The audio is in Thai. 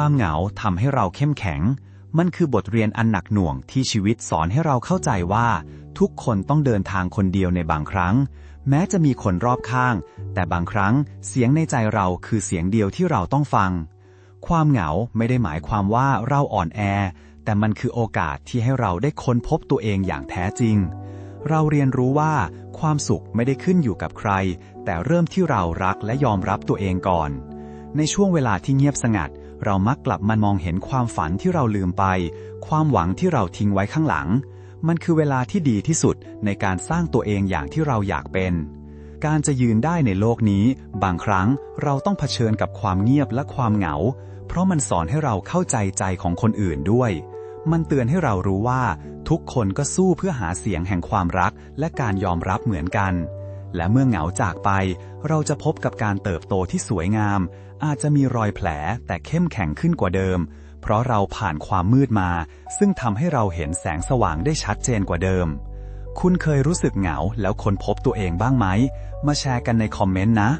ความเหงาทำให้เราเข้มแข็ง มันคือบทเรียนอันหนักหน่วงที่ชีวิตสอนให้เราเข้าใจว่า ทุกคนต้องเดินทางคนเดียวในบางครั้ง แม้จะมีคนรอบข้าง แต่บางครั้งเสียงในใจเราคือเสียงเดียวที่เราต้องฟัง ความเหงาไม่ได้หมายความว่าเราอ่อนแอ แต่มันคือโอกาสที่ให้เราได้ค้นพบตัวเองอย่างแท้จริง เราเรียนรู้ว่า ความสุขไม่ได้ขึ้นอยู่กับใคร แต่เริ่มที่เรารักและยอมรับตัวเองก่อน ในช่วงเวลาที่เงียบสงัด เรามักกลับมามองเห็นความฝันที่เราลืมไป ความหวังที่เราทิ้งไว้ข้างหลัง มันคือเวลาที่ดีที่สุดในการสร้างตัวเองอย่างที่เราอยากเป็น การจะยืนได้ในโลกนี้ บางครั้งเราต้องเผชิญกับความเงียบและความเหงา เพราะมันสอนให้เราเข้าใจใจของคนอื่นด้วย มันเตือนให้เรารู้ว่า ทุกคนก็สู้เพื่อหาเสียงแห่งความรักและการยอมรับเหมือนกัน และเมื่อเหงาจากไป เราจะพบกับการเติบโตที่สวยงาม อาจจะมีรอยแผลแต่เข้มแข็งขึ้นกว่าเดิม เพราะเราผ่านความมืดมา ซึ่งทำให้เราเห็นแสงสว่างได้ชัดเจนกว่าเดิม คุณเคยรู้สึกเหงาแล้วค้นพบตัวเองบ้างไหม มาแชร์กันในคอมเมนต์นะ